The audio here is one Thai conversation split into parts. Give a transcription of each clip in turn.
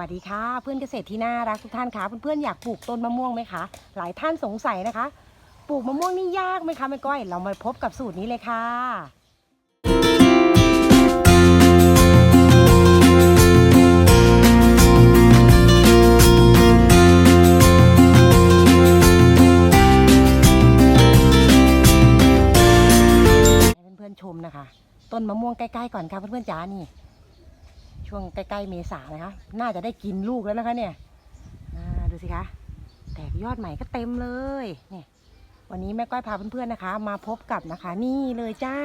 วัสดีค่ะ เพื่อนเกษตรที่น่ารักทุกท่านคะเพื่อนๆอยากปลูกต้นมะม่วงไหมคะ หลายท่านสงสัยนะคะ ปลูกมะม่วงนี่ยากไหมคะแม่ก้อย เรามาพบกับสูตรนี้เลยค่ะเพื่อนๆชมนะคะ ต้นมะม่วงใกล้ๆก่อนค่ะเพื่อนๆจ๋านี่ ช่วงใกล้ๆเมษานะคะ น่าจะได้กินลูกแล้วนะคะเนี่ยอ่าดูสิคะแตกยอดใหม่ก็เต็มเลยเนี่ยวันนี้แม่ก้อยพาเพื่อนๆนะคะ มาพบกับนะคะ นี่เลยจ้า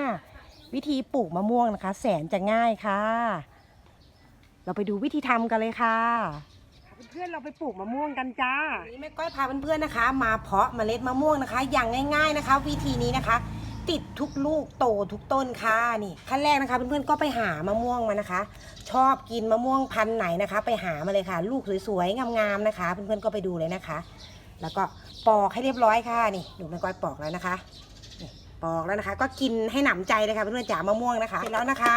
วิธีปลูกมะม่วงนะคะ แสนจะง่ายค่ะ เราไปดูวิธีทำกันเลยค่ะเพื่อนๆเราไปปลูกมะม่วงกันจ้าวันนี้แม่ก้อยพาเพื่อนๆนะคะ มาเพาะเมล็ดมะม่วงนะคะ อย่างง่าย ๆนะคะ วิธีนี้นะคะ ติดทุกลูกโตทุกต้นค่ะนี่ขั้นแรกนะคะเพื่อนๆก็ไปหามะม่วงมานะคะ ชอบกินมะม่วงพันธุ์ไหนนะคะ ไปหามาเลยค่ะ ลูกสวยๆงามๆนะคะ เพื่อนๆก็ไปดูเลยนะคะ แล้วก็ปอกให้เรียบร้อยค่ะนี่ดูแม่ก้อยปอกแล้วนะคะปอกแล้วนะคะ ก็กินให้หนำใจเลยค่ะเพื่อนๆจ๋ามะม่วงนะคะเสร็จแล้วนะคะ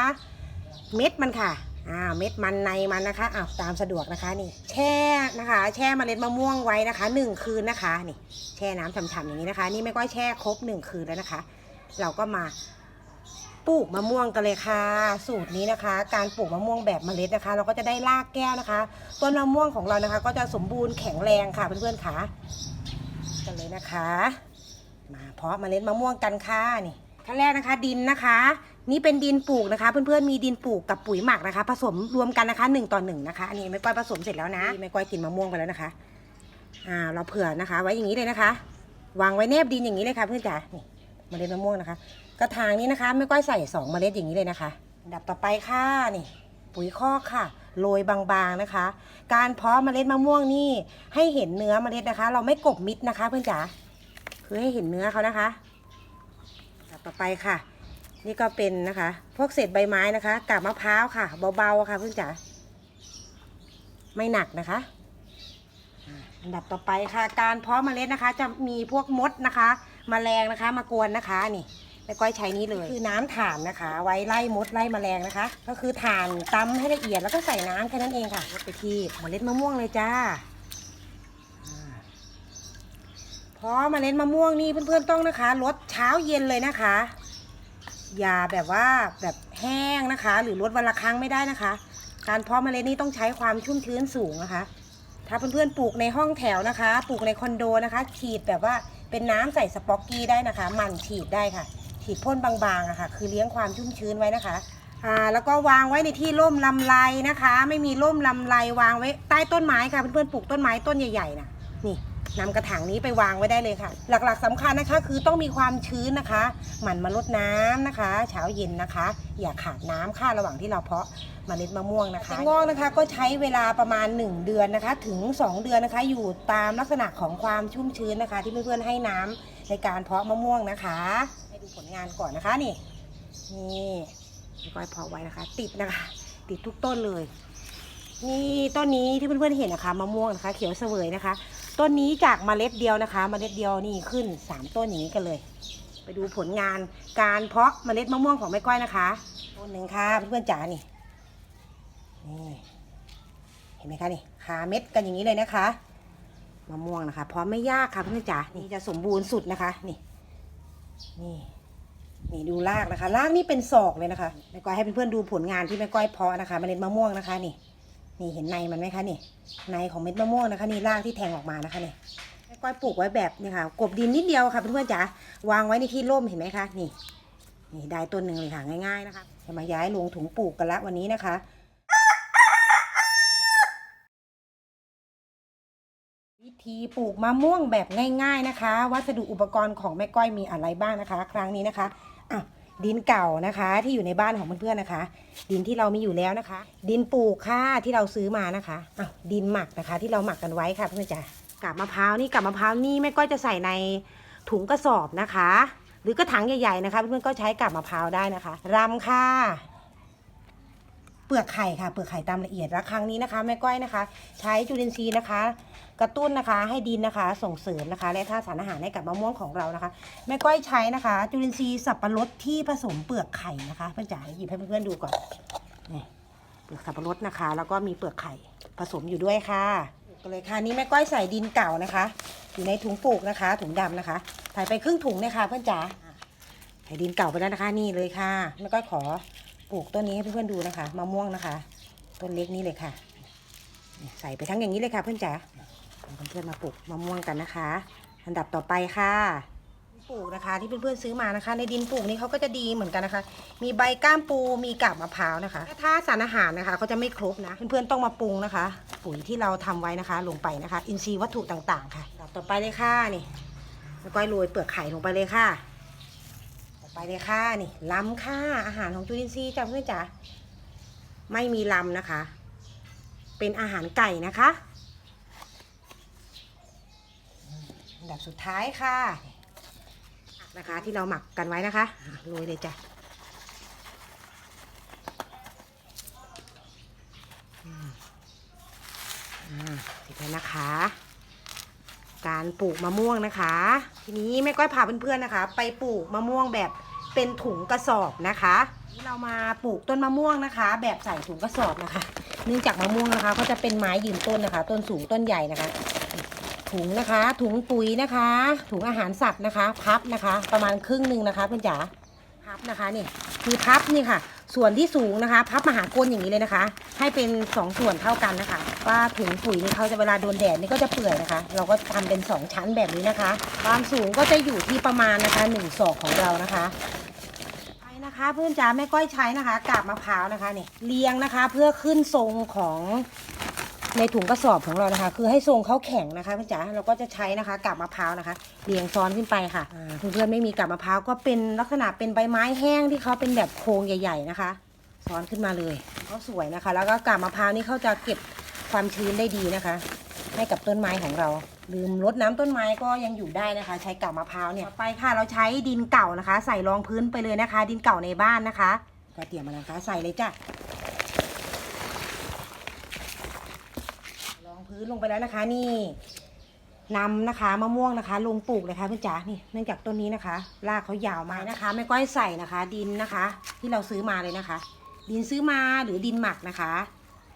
เม็ดมันค่ะอ่าเม็ดมันในมันนะคะอ้าวตามสะดวกนะคะนี่ แช่นะคะ แช่เมล็ดมะม่วงไว้นะคะหนึ่งคืนนะคะนี่ แช่น้ำฉ่ำๆอย่างนี้นะคะ นี่ไม่ก้อยแช่ครบหนึ่งคืนแล้วนะคะ เราก็มาปลูกมะม่วงกันเลยค่ะ สูตรนี้นะคะ การปลูกมะม่วงแบบเมล็ดนะคะ เราก็จะได้รากแก้วนะคะต้นมะม่วงของเรานะคะ ก็จะสมบูรณ์แข็งแรงค่ะเพื่อนๆค่ะกันเลยนะคะ มาเพาะเมล็ดมะม่วงกันค่ะนี่ขั้นแรกนะคะ ดินนะคะ นี่เป็นดินปลูกนะคะ เพื่อนๆมีดินปลูกกับปุ๋ยหมักนะคะ ผสมรวมกันนะคะหนึ่งต่อหนึ่งนะคะอันนี้ไม่ก้อยผสมเสร็จแล้วนะไม่ก้อยกินมะม่วงไปแล้วนะคะอ่าเราเผื่อนะคะ ไว้อย่างนี้เลยนะคะ วางไว้แนบดินอย่างนี้เลยค่ะเพื่อนจ๋านี่ เมล็ดมะม่วงนะคะ กระถางนี้นะคะไม่ก้อยใส่สองเมล็ดอย่างนี้เลยนะคะอันดับต่อไปค่ะนี่ปุ๋ยคอกค่ะโรยบางๆนะคะ การเพาะเมล็ดมะม่วงนี่ให้เห็นเนื้อเมล็ดนะคะ เราไม่กบมิดนะคะ เพื่อนจ๋าคือให้เห็นเนื้อเขานะคะอันดับต่อไปค่ะ นี่ก็เป็นนะคะ พวกเศษใบไม้นะคะกาบมะพร้าวค่ะ เบาๆค่ะเพื่อนจ๋าไม่หนักนะคะอันดับต่อไปค่ะ การเพาะเมล็ดนะคะ จะมีพวกมดนะคะ มแมลงนะคะ มากวนนะคะนี่แม่ก้อยใช้นี้เลยคือน้ำถ่านนะคะ ไว้ไล่มดไล่แมลงนะคะ ก็คือถ่านตำให้ละเอียดแล้วก็ใส่น้ำแค่นั้นเองค่ะไปที่เมล็ดมะม่วงเลยจ้าพราะเมล็ดมะม่วงนี่เพื่อนๆต้องนะคะลดเช้าเย็นเลยนะคะ อย่าแบบว่าแบบแห้งนะคะ หรือลดวันละครั้งไม่ได้นะคะ การเพาะเมล็ดนี่ต้องใช้ความชุ่มชื้นสูงนะคะ ถ้าเพื่อนๆปลูกในห้องแถวนะคะ ปลูกในคอนโดนะคะ ฉีดแบบว่า เป็นน้ำใส่สป็อกกี้ได้นะคะ มันฉีดได้ค่ะ ฉีดพ่นบางๆอะค่ะ คือเลี้ยงความชุ่มชื้นไว้นะคะอ่าแล้วก็วางไว้ในที่ร่มลำไรนะคะ ไม่มีร่มลำไรวางไว้ใต้ต้นไม้ค่ะเพื่อนๆปลูกต้นไม้ต้นใหญ่ๆนะนี่ นำกระถางนี้ไปวางไว้ได้เลยค่ะ หลักๆสำคัญนะคะ คือต้องมีความชื้นนะคะ หมั่นมาลดน้ำนะคะ เช้าเย็นนะคะ อย่าขาดน้ำค่ะระหว่างที่เราเพาะเมล็ดมะม่วงนะคะงอกนะคะก็ใช้เวลาประมาณ 1 เดือนนะคะ ถึง 2 เดือนนะคะ อยู่ตามลักษณะของความชุ่มชื้นนะคะ ที่เพื่อนๆให้น้ำในการเพาะมะม่วงนะคะให้ดูผลงานก่อนนะคะนี่นี่พี่ก้อยเพาะไว้นะคะ ติดนะคะ ติดทุกต้นเลยนี่ต้นนี้ที่เพื่อนๆเห็นนะคะมะม่วงนะคะ เขียวเสวยนะคะ ต้นนี้จากเมล็ดเดียวนะคะ เมล็ดเดียวนี่ขึ้น 3 ต้นอย่างนี้กันเลย ไปดูผลงานการเพาะเมล็ดมะม่วงของแม่ก้อยนะคะ ต้นหนึ่งค่ะเพื่อนๆจ๋านี่นี่เห็นไหมคะนี่ขาเม็ดกันอย่างนี้เลยนะคะมะม่วงนะคะเพราะไม่ยากค่ะเพื่อนๆจ๋านี่จะสมบูรณ์สุดนะคะ นี่ นี่นี่ดูรากนะคะรากนี่เป็นศอกเลยนะคะแม่ก้อยให้เพื่อนๆดูผลงานที่แม่ก้อยเพาะนะคะเมล็ดมะม่วงนะคะนี่ นี่เห็นในมันไหมคะนี่ในของเม็ดมะม่วงนะคะนี่รากที่แทงออกมานะคะนี่แม่ก้อยปลูกไว้แบบนี่ค่ะกบดินนิดเดียวค่ะเพื่อนๆจ๋าวางไว้ในที่ร่มเห็นไหมคะนี่นี่ได้ต้นหนึ่งเลยค่ะง่ายๆนะคะจะมาย้ายลงถุงปลูกกันละวันนี้นะคะวิธีปลูกมะม่วงแบบง่าย ๆนะคะ วัสดุอุปกรณ์ของแม่ก้อยมีอะไรบ้างนะคะ ครั้งนี้นะคะอะ ดินเก่านะคะ ที่อยู่ในบ้านของเพื่อนๆนะคะ ดินที่เรามีอยู่แล้วนะคะ ดินปลูกค่ะที่เราซื้อมานะคะอะดินหมักนะคะ ที่เราหมักกันไว้ค่ะเพื่อนๆจ้ะกับมะพร้าวนี่กับมะพร้าวนี่แม่ก้อยจะใส่ในถุงกระสอบนะคะ หรือกระถางใหญ่ๆนะคะ เพื่อนๆก็ใช้กับมะพร้าวได้นะคะรำค่ะ เปลือกไข่ค่ะเปลือกไข่ตามละเอียดแล้วครั้งนี้นะคะแม่ก้อยนะคะ ใช้จุลินทรีย์นะคะ กระตุ้นนะคะให้ดินนะคะ ส่งเสริมนะคะ และธาตุสารอาหารให้กับมะม่วงของเรานะคะแม่ก้อยใช้นะคะ จุลินทรีย์สับปะรดที่ผสมเปลือกไข่นะคะเพื่อนจ๋าหยิบให้เพื่อนๆดูก่อนนี่เปลือกสับปะรดนะคะ แล้วก็มีเปลือกไข่ผสมอยู่ด้วยค่ะก็เลยค่ะนี่แม่ก้อยใส่ดินเก่านะคะ อยู่ในถุงปลูกนะคะ ถุงดำนะคะใส่ไปครึ่งถุงเลยค่ะเพื่อนจ๋าใส่ดินเก่าไปแล้วนะคะ นี่เลยค่ะแม่ก้อยขอ ปลูกต้นนี้ให้เพื่อนๆดูนะคะมะม่วงนะคะ ต้นเล็กนี้เลยค่ะ ใส่ไปทั้งอย่างนี้เลยค่ะเพื่อนจ๋าเพื่อนๆมาปลูกมะม่วงกันนะคะ อันดับต่อไปค่ะปลูกนะคะ ที่เพื่อนๆซื้อมานะคะ ในดินปลูกนี้เขาก็จะดีเหมือนกันนะคะ มีใบก้ามปูมีกาบมะพร้าวนะคะถ้าสารอาหารนะคะเขาจะไม่ครบนะ เพื่อนๆต้องมาปรุงนะคะ ปุ๋ยที่เราทำไว้นะคะ ลงไปนะคะ อินทรีย์วัตถุต่างๆ ค่ะอันดับต่อไปเลยค่ะนี่แล้วก็โรยเปลือกไข่ลงไปเลยค่ะ ไปเลยค่ะนี่ลำค่ะอาหารของจุลินทรีย์จ้ะเพื่อนจ๋าไม่มีลำนะคะ เป็นอาหารไก่นะคะอันดับสุดท้ายค่ะนะคะ ที่เราหมักกันไว้นะคะโรยเลยจ้ะอืมอ่าเสร็จแล้วนะคะ การปลูกมะม่วงนะคะ ทีนี้แม่ก้อยพาเพื่อนๆนะคะ ไปปลูกมะม่วงแบบ เป็นถุงกระสอบนะคะนี่เรามาปลูกต้นมะม่วงนะคะ แบบใส่ถุงกระสอบนะคะ เนื่องจากมะม่วงนะคะ ก็จะเป็นไม้ยืนต้นนะคะ ต้นสูงต้นใหญ่นะคะ ถุงนะคะ ถุงปุ๋ยนะคะ ถุงอาหารสัตว์นะคะ พับนะคะ ประมาณครึ่งหนึ่งนะคะเพื่อนจ๋าพับนะคะนี่คือพับนี่ค่ะ ส่วนที่สูงนะคะ พับมาหาก้นอย่างนี้เลยนะคะ ให้เป็นสองส่วนเท่ากันนะคะ ว่าถุงปุ๋ยนี่เขาจะเวลาโดนแดดนี่ก็จะเปื่อยนะคะ เราก็ทำเป็นสองชั้นแบบนี้นะคะ ความสูงก็จะอยู่ที่ประมาณนะคะหนึ่งศอกของเรานะคะ นะคะเพื่อนจ๋าแม่ก้อยใช้นะคะกาบมะพร้าวนะคะนี่เรียงนะคะ เพื่อขึ้นทรงของในถุงกระสอบของเรานะคะ คือให้ทรงเขาแข็งนะคะเพื่อนจ๋าเราก็จะใช้นะคะกาบมะพร้าวนะคะเรียงซ้อนขึ้นไปค่ะอ่าเพื่อนๆไม่มีกาบมะพร้าวก็เป็นลักษณะเป็นใบไม้แห้งที่เขาเป็นแบบโครงใหญ่ ๆนะคะ ซ้อนขึ้นมาเลยเขาสวยนะคะ แล้วก็กาบมะพร้าวนี่เขาจะเก็บความชื้นได้ดีนะคะ ให้กับต้นไม้ของเรา ลืมรดน้ำต้นไม้ก็ยังอยู่ได้นะคะ ใช้กาบมะพร้าวเนี่ยไปค่ะเราใช้ดินเก่านะคะ ใส่รองพื้นไปเลยนะคะ ดินเก่าในบ้านนะคะ ก็เตรียมมานะคะใส่เลยจ้ะรองพื้นลงไปแล้วนะคะ นี่นำนะคะมะม่วงนะคะ ลงปลูกเลยค่ะเพื่อนจ๋านี่เนื่องจากต้นนี้นะคะรากเขายาวมากนะคะ ไม่ก้อยใส่นะคะ ดินนะคะ ที่เราซื้อมาเลยนะคะ ดินซื้อมาหรือดินหมักนะคะ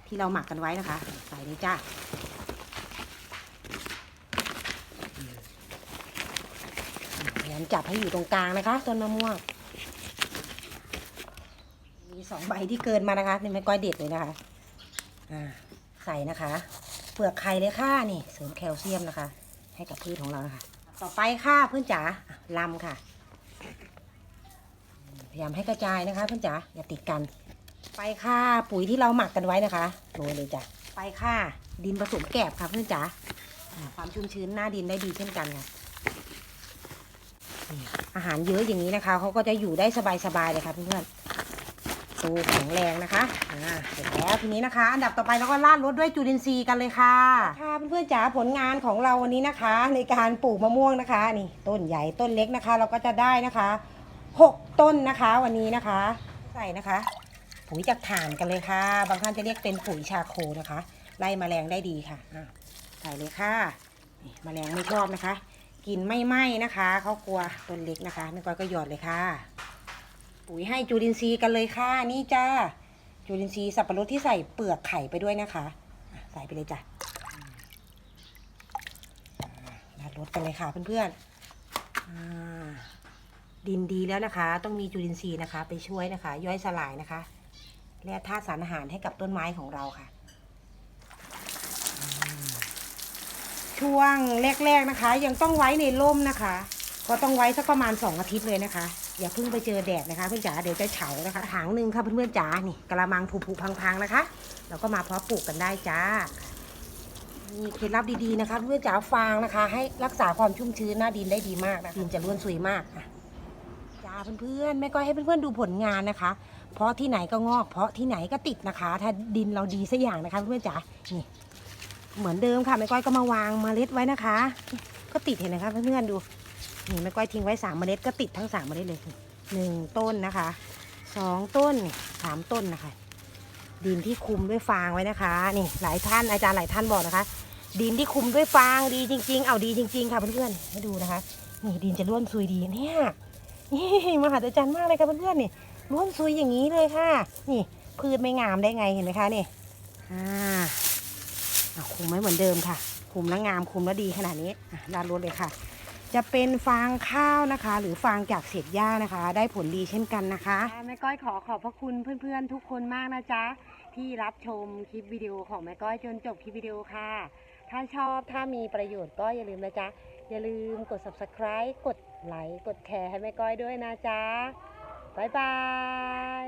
ที่เราหมักกันไว้นะคะ ใส่เลยจ้า ยามจับให้อยู่ตรงกลางนะคะ ต้นมะม่วง มีสองใบที่เกินมานะคะนี่ไม่ก้อยเด็ดเลยนะคะ อ่า ใส่นะคะ เปลือกไข่เลยค่ะนี่ เสริมแคลเซียมนะคะ ให้กับพืชของเรานะคะ ต่อไปค่ะเพื่อนจ๋าลำค่ะ พยายามให้กระจายนะคะ เพื่อนจ๋าอย่าติดกัน ไปค่ะปุ๋ยที่เราหมักกันไว้นะคะโรยเลยจ้ะไปค่ะ ดินผสมแกบค่ะเพื่อนจ๋าอ่าความชุ่มชื้นหน้าดินได้ดีเช่นกันค่ะ อาหารเยอะอย่างนี้นะคะเขาก็จะอยู่ได้สบายๆเลยค่ะเพื่อนๆโตแข็งแรงนะคะอ่าเสร็จแล้วทีนี้นะคะ อันดับต่อไปเราก็ราดรสด้วยจุลินทรีย์กันเลยค่ะค่ะเพื่อนๆจ๋าผลงานของเราวันนี้นะคะ ในการปลูกมะม่วงนะคะ นี่ต้นใหญ่ต้นเล็กนะคะ เราก็จะได้นะคะหกต้นนะคะวันนี้นะคะ ใส่นะคะ ปุ๋ยจากถ่านกันเลยค่ะ บางท่านจะเรียกเป็นปุ๋ยชาโคนะคะ ไล่แมลงได้ดีค่ะอะใส่เลยค่ะนี่แมลงไม่ชอบนะคะ กินไม่ไหม้นะคะเขากลัวต้นเล็กนะคะแม่ก้อยก็หยอดเลยค่ะ ปุ๋ยให้จุลินทรีย์กันเลยค่ะ นี่จ้าจุลินทรีย์สับปะรดที่ใส่เปลือกไข่ไปด้วยนะคะใส่ไปเลยจ้ะอ่ารดรสกันเลยค่ะเพื่อนๆดินดีแล้วนะคะ ต้องมีจุลินทรีย์นะคะ ไปช่วยนะคะ ย่อยสลายนะคะ และธาตุสารอาหารให้กับต้นไม้ของเราค่ะ ช่วงแรกๆนะคะ ยังต้องไว้ในร่มนะคะ ก็ต้องไว้สักประมาณ 2 อาทิตย์เลยนะคะ อย่าเพิ่งไปเจอแดดนะคะเพื่อนจ๋าเดี๋ยวจะเฉานะคะถังหนึ่งค่ะเพื่อนๆจ๋านี่กระมังผุๆพังๆนะคะเราก็มาเพาะปลูกกันได้จ้ามีเคล็ดลับดีๆนะคะเพื่อนจ๋าฟางนะคะ ให้รักษาความชุ่มชื้นหน้าดินได้ดีมากนะดินจะร่วนซุยมากจ้าเพื่อนๆแม่ก็ให้เพื่อนๆดูผลงานนะคะ เพราะที่ไหนก็งอก เพราะที่ไหนก็ติดนะคะ ถ้าดินเราดีสักอย่างนะคะเพื่อนๆจ๋านี่ เหมือนเดิมค่ะแม่ก้อยก็มาวางเมล็ดไว้นะคะ ก็ติดเห็นนะคะเพื่อนๆดูนี่แม่ก้อยทิ้งไว้สามเมล็ดก็ติดทั้งสามเมล็ดเลยหนึ่งต้นนะคะสองต้นสามต้นนะคะ ดินที่คุมด้วยฟางไว้นะคะ นี่หลายท่านอาจารย์หลายท่านบอกนะคะ ดินที่คุมด้วยฟางดีจริง ๆ เอาดีจริง ๆ ค่ะเพื่อนๆให้ดูนะคะ นี่ดินจะร่วนซุยดีเนี่ยนี่มหัศจรรย์มากเลยค่ะเพื่อนๆนี่ร่วนซุยอย่างนี้เลยค่ะ นี่พืชไม่งามได้ไงเห็นไหมคะนี่อ่า คุมไว้เหมือนเดิมค่ะ คุมแล้วงามคุมแล้วดีขนาดนี้อะด้านรถเลยค่ะ จะเป็นฟางข้าวนะคะ หรือฟางจากเศษหญ้านะคะ ได้ผลดีเช่นกันนะคะแม่ก้อยขอขอบพระคุณเพื่อนๆ ทุกคนมากนะจ๊ะที่รับชมคลิปวิดีโอของแม่ก้อยจนจบคลิปวิดีโอค่ะ ถ้าชอบถ้ามีประโยชน์ก็อย่าลืมนะจ๊ะอย่าลืมกด subscribe กดไลค์กดแชร์ให้แม่ก้อยด้วยนะจ๊ะบ๊ายบาย